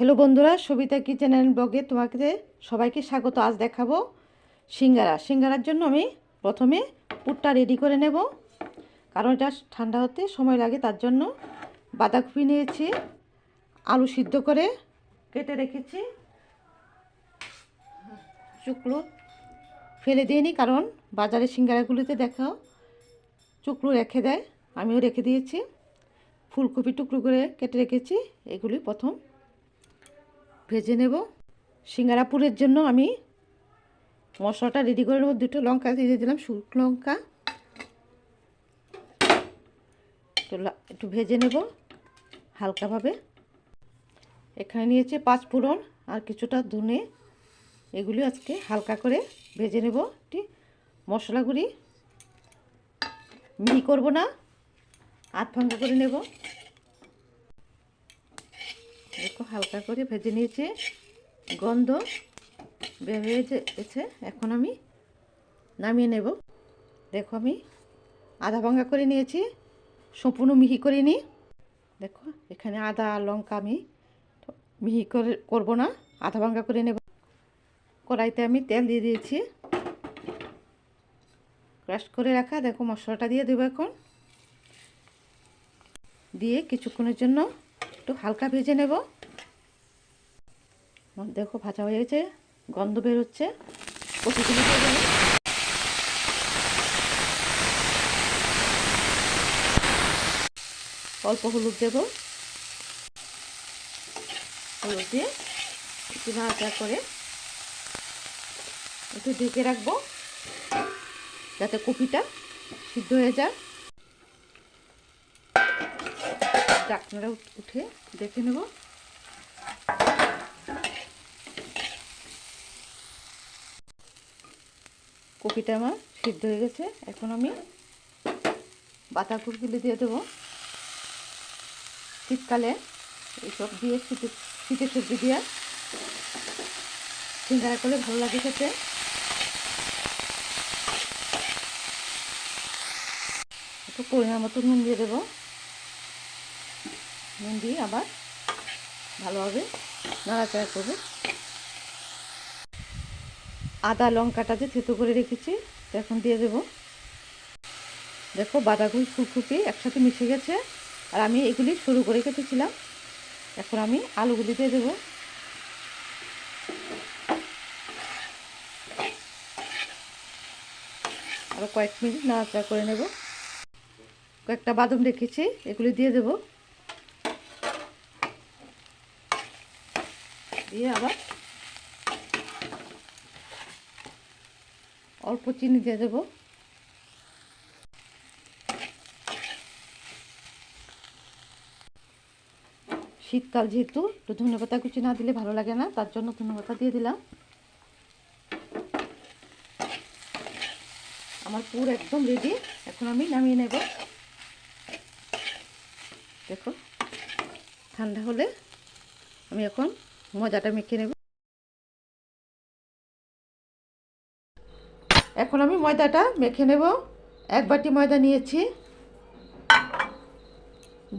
Hello বন্ধুরা, Sabita kitchen and ব্লগে তোমাকে সবাইকে স্বাগত। আজ দেখাবো সিঙ্গারা। সিঙ্গারার জন্য আমি প্রথমে পুরটা রেডি করে নেব। কারণ এটা ঠান্ডা হতে সময় লাগে, তার জন্য বাঁধাকপি নিয়েছি, আলু সিদ্ধ করে কেটে রেখেছি। চুকলো ফেলে দিইনি, কারণ বাজারে সিঙ্গারাগুলিতে দেখাও চুকলো রেখে দেয়, আমিও রেখে দিয়েছি। ফুলকপি টুকরো করে কেটে রেখেছি এগুলি প্রথম ভেজে নেব। সিঙ্গারাপুরের জন্য আমি মশলাটা রেডি করে নেব। দুটো লঙ্কা দিয়ে দিলাম, শুকনো লঙ্কা। একটু একটু ভেজে নেব হালকাভাবে। এখানে নিয়েছে পাঁচ ফোড়ন আর কিছুটা ধনে। এগুলি আজকে হালকা করে ভেজে নেব। একটি মশলাগুলি মিহি করব না আধ ভাঙ্গা করে নেব। হালকা করে ভেজে নিয়েছে। গন্ধ বের হয়ে গেছে। এখন আমি নামিয়ে নেব। দেখো আমি আধা ভাঙ্গা করে নিয়েছি, সম্পূর্ণ মিহি করে নিই। দেখো, এখানে আদা, লঙ্কা আমি মিহি করে করব না আধা ভাঙ্গা করে নেব। কড়াইতে আমি তেল দিয়ে দিয়েছি। ক্রাশ করে রাখা, দেখো মশলাটা দিয়ে দেবো এখন। দিয়ে কিছুক্ষণের জন্য একটু হালকা ভেজে নেব। দেখো, ভাজা হয়ে গেছে, গন্ধ বেরোচ্ছে দেবো অল্প হলুদ দেব। হলুদ দিয়ে একটু নাড়াচাড়া করে একটু ঢেকে রাখব, যাতে কপিটা সিদ্ধ হয়ে যায়। ডাকনাটা উঠে দেখে নেব। কপিটা আমার সিদ্ধ হয়ে গেছে। এখন আমি বাঁধাকপিগুলি দিয়ে দেবো। শীতকালে এইসব দিয়ে শীতের শীতের সবজি দিয়ে সিঙ্গারা করলে ভালো লাগে খেতে। একটু পরিমাণ মতো নুন দিয়ে দেবো। নুন দিয়ে আবার ভালোভাবে নাড়াচাড়া করবে। আদা লঙ্কাটা যে থেতো করে রেখেছি এখন দিয়ে দেব। দেখো বাঁধাকপি, ফুলকপি একসাথে মিশে গেছে, আর আমি এগুলি শুরু করে কেটেছিলাম। এখন আমি আলুগুলি দিয়ে দেবো। আরও কয়েক মিনিট নাড়াচাড়া করে নেব। কয়েকটা বাদাম রেখেছি, এগুলি দিয়ে দেব। দিয়ে আবার অল্প চিনি দিয়ে দেব। শীতকাল যেহেতু, একটু ধনেপাতা কুচি না দিলে ভালো লাগে না, তার জন্য ধনেপাতা দিয়ে দিলাম। আমার পুর একদম রেডি এখন আমি নামিয়ে নেব। দেখো ঠান্ডা হলে আমি এখন মজাটা মেখে নেব। এখন আমি ময়দাটা মেখে নেব। এক বাটি ময়দা নিয়েছি।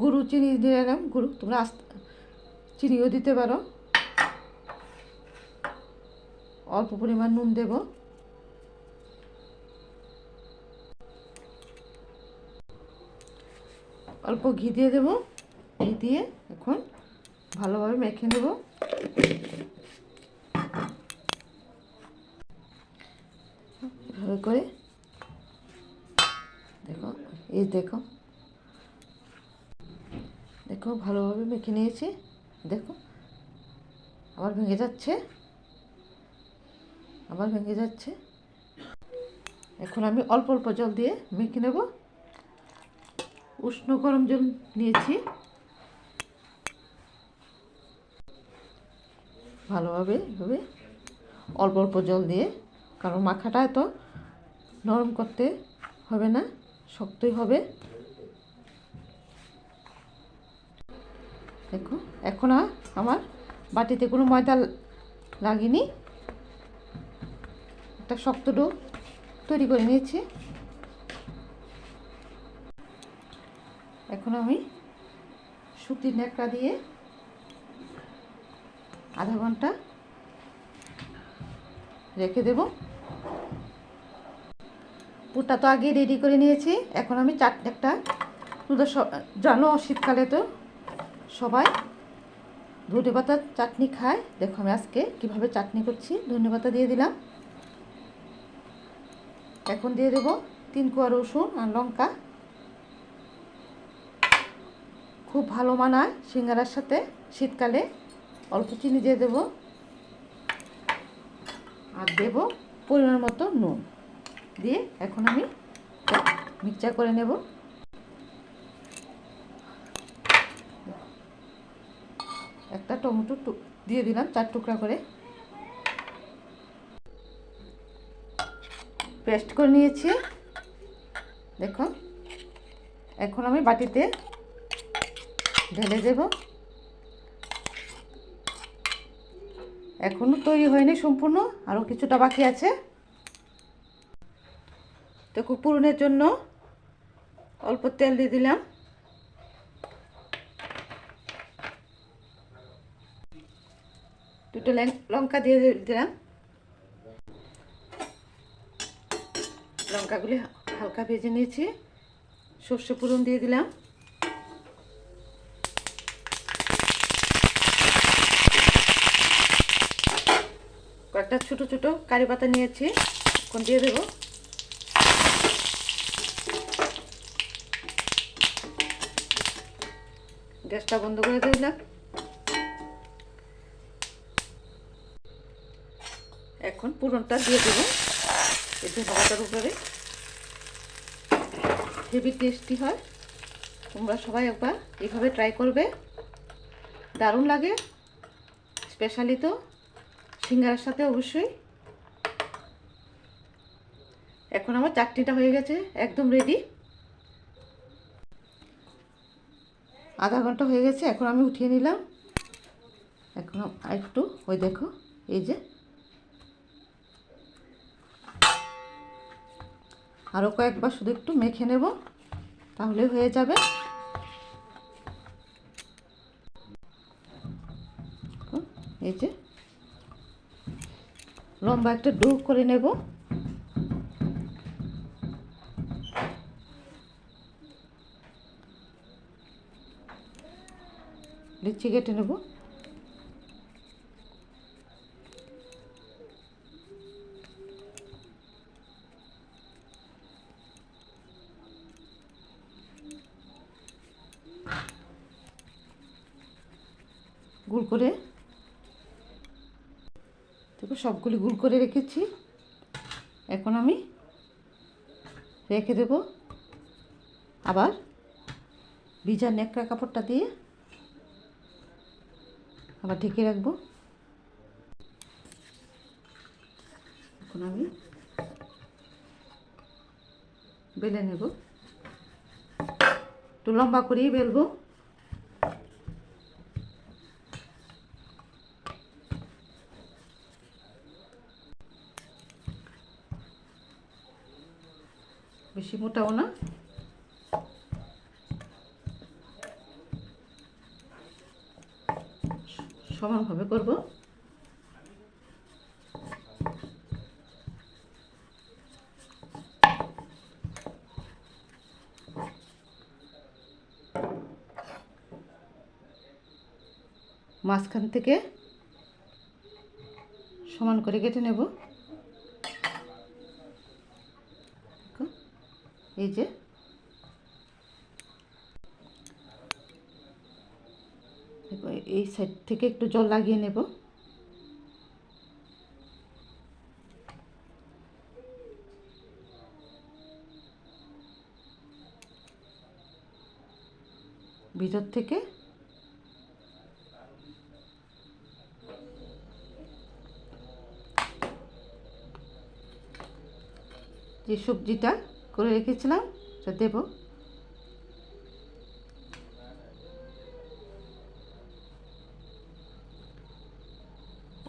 গুঁড়ো চিনি দিয়ে দিলাম। গুঁড়ো, তোমরা চিনিও দিতে পারো। অল্প পরিমাণ নুন দেবো। অল্প ঘি দিয়ে দেবো। ঘি দিয়ে এখন ভালোভাবে মেখে নেব। এভাবে করে। দেখো, এই দেখো। দেখো, ভালোভাবে মেখে নিয়েছি। দেখো, আবার ভেঙে যাচ্ছে। আবার ভেঙে যাচ্ছে। এখন আমি অল্প অল্প জল দিয়ে মেখে নেব। উষ্ণ গরম জল নিয়েছি। ভালোভাবে, এভাবে অল্প অল্প জল দিয়ে। কারণ মাখাটা এত নরম করতে হবে না, শক্তই হবে। দেখো, এখন আর আমার বাটিতে কোনো ময়দা লাগেনি। একটা শক্ত ডো তৈরি করে নিয়েছি। এখন আমি সুতির ন্যাকড়া দিয়ে আধা ঘণ্টা রেখে দেব। পুরটা তো আগে রেডি করে নিয়েছি। এখন আমি চাটনি একটা তোদের জানো, শীতকালে তো সবাই ধনে পাতার চাটনি খায়। দেখো আমি আজকে কীভাবে চাটনি করছি। ধনে পাতা দিয়ে দিলাম। এখন দিয়ে দেবো তিন কোয়া রসুন আর লঙ্কা। খুব ভালো মানায় সিঙ্গারার সাথে শীতকালে। অল্প চিনি দিয়ে দেবো। আর দেবো পরিমাণ মতো নুন। দিয়ে এখন আমি মিক্সচার করে নেব। একটা টমেটো দিয়ে দিলাম চার টুকরা করে। পেস্ট করে নিয়েছি। দেখো এখন আমি বাটিতে ঢেলে দেব। এখনও তৈরি হয়নি সম্পূর্ণ আরও কিছুটা বাকি আছে। তো পূরণের জন্য অল্প তেল দিয়ে দিলাম। দুটো লঙ্কা দিয়ে দিলাম। লঙ্কাগুলি হালকা ভেজে নিয়েছি। সর্ষে পুরন দিয়ে দিলাম। কয়েকটা ছোটো ছোটো কারি পাতা নিয়েছি। এখন দিয়ে দেবো। গ্যাসটা বন্ধ করে দিলাম এখন পুরনটা দিয়ে দেবো। এই ধনেপাতার উপরে। হেভি টেস্টি হয়। তোমরা সবাই একবার এইভাবে ট্রাই করবে। দারুণ লাগে। স্পেশালি তো সিঙ্গারার সাথে অবশ্যই। এখন আমার চাটনিটা হয়ে গেছে, একদম রেডি আধা ঘণ্টা হয়ে গেছে, এখন আমি উঠিয়ে নিলাম। এখন একটু ওই দেখো, এই যে। আরও কয়েকবার শুধু একটু মেখে নেব, তাহলে হয়ে যাবে। এই যে, লম্বা একটা ডো করে নেব। লিচি কেটে নেব। গুল করে দেখো, সবগুলি গুল করে রেখেছি। এখন আমি রেখে দেব আবার ভিজা নেকড়া কাপড়টা দিয়ে। আবার ঢেকে রাখব। এখন আমি বেলে নেব। একটু লম্বা করেই বেলবো। বেশি মোটাও না। সমানভাবে করব। মাঝখান থেকে সমান করে কেটে নেব। এই যে দেখো এই সাইড থেকে একটু জল লাগিয়ে নেব। ভিতর থেকে যে সবজিটা করে রেখেছিলাম সেটা দেবো।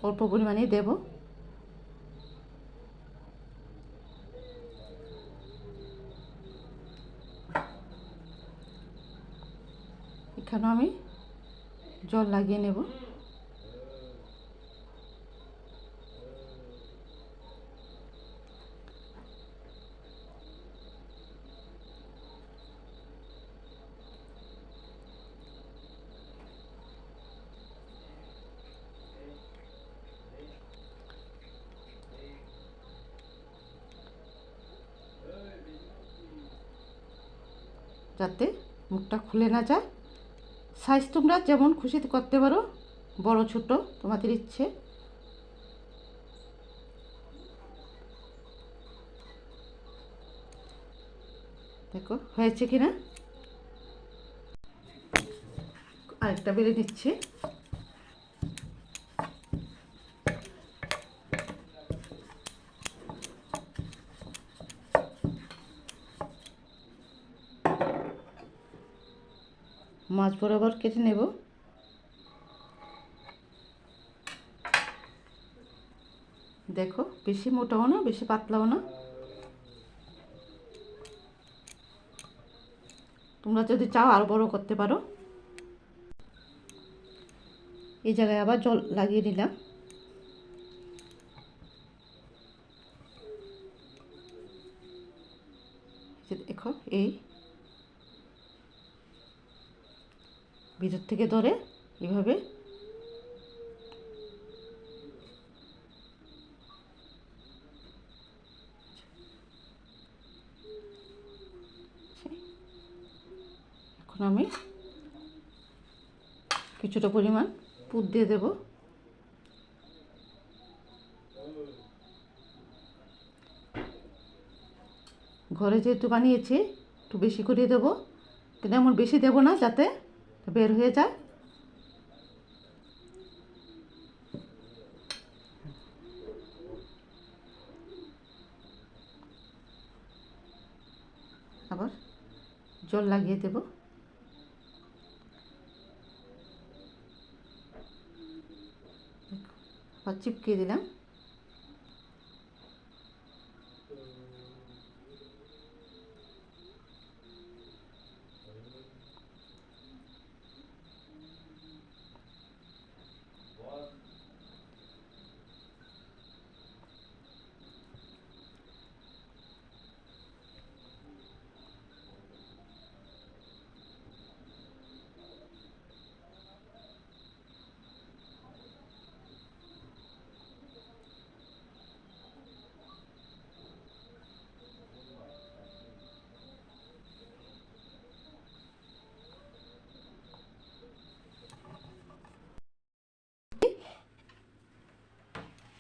অল্প পরিমাণে দেব। এখানেও আমি জল লাগিয়ে নেব। যাতে মুখটা খুলে না যায়। সাইজ তোমরা যেমন খুশি করতে পারো, বড়, ছোট, তোমাদের ইচ্ছে। দেখো, হয়েছে কিনা? আরেকটা বেড়ে দিচ্ছি মাছ বরাবর কেটে নেব। দেখো, বেশি মোটাও না, বেশি পাতলাও না। তোমরা যদি চাও আরও বড় করতে পারো। এই জায়গায় আবার জল লাগিয়ে নিলাম। দেখো, এই ভিতর থেকে ধরে এভাবে এখন আমি কিছুটা পরিমাণ পুর দিয়ে দেব। ঘরে যেহেতু বানিয়েছি, একটু বেশি করে দেবো। কিন্তু এমন বেশি দেবো না যাতে বের হয়ে যায়। আবার জল লাগিয়ে দেব। আবার চিপকিয়ে দিলাম।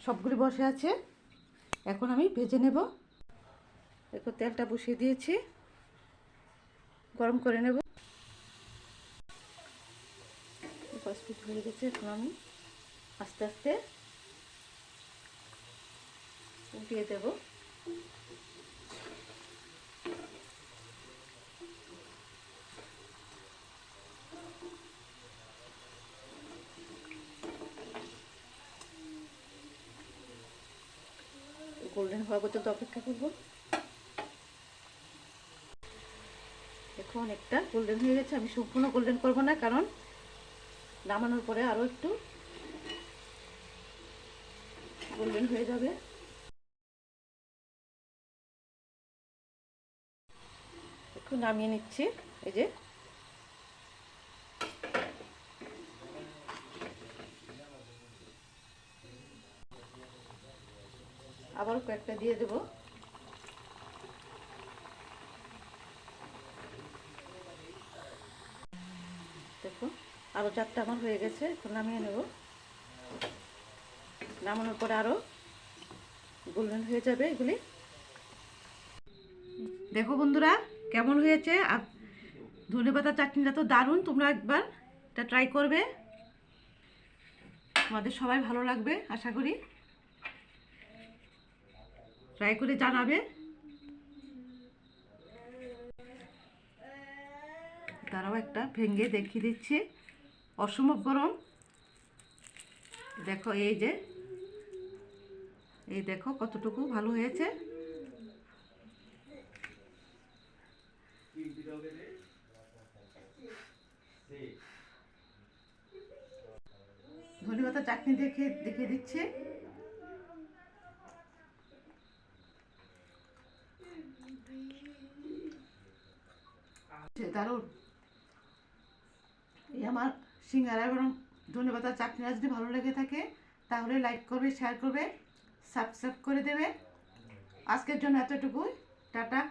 সবগুলি বসে আছে। এখন আমি ভেজে নেব। দেখো, তেলটা বসিয়ে দিয়েছি। গরম করে নেব। পাঁচ হয়ে গেছে, এখন আমি আস্তে আস্তে উঠিয়ে দেব। গোল্ডেন হওয়া পর্যন্ত অপেক্ষা করব। দেখো, অনেকটা গোল্ডেন হয়ে গেছে। আমি সম্পূর্ণ গোল্ডেন করব না, কারণ নামানোর পরে আরও একটু গোল্ডেন হয়ে যাবে। একটু নামিয়ে নিচ্ছি। এই যে আবার কয়েকটা দিয়ে দেব। দেখো আরও চারটা আমার হয়ে গেছে, এখন নামিয়ে নেব। নামানোর পরে আরও গোল্ডেন হয়ে যাবে এগুলি। দেখো বন্ধুরা, কেমন হয়েছে? আর ধনে পাতা চাটনিটা তো দারুণ, তোমরা একবার এটা ট্রাই করবে। তোমাদের সবাই ভালো লাগবে, আশা করি। ট্রাই করে জানাবে। তারাও একটা ভেঙে দেখিয়ে দিচ্ছি। অসম্ভব গরম। দেখো এই যে। এই দেখো কতটুকু ভালো হয়েছে। ধনে পাতা চাটনি দেখে দেখিয়ে দিচ্ছে। দারুণ। এই আমার সিঙ্গারা এবং ধন্যবাদ চাটনিরা যদি ভালো লেগে থাকে, তাহলে লাইক করবে শেয়ার করবে সাবস্ক্রাইব করে দেবে। আজকের জন্য এতটুকুই। টাটা।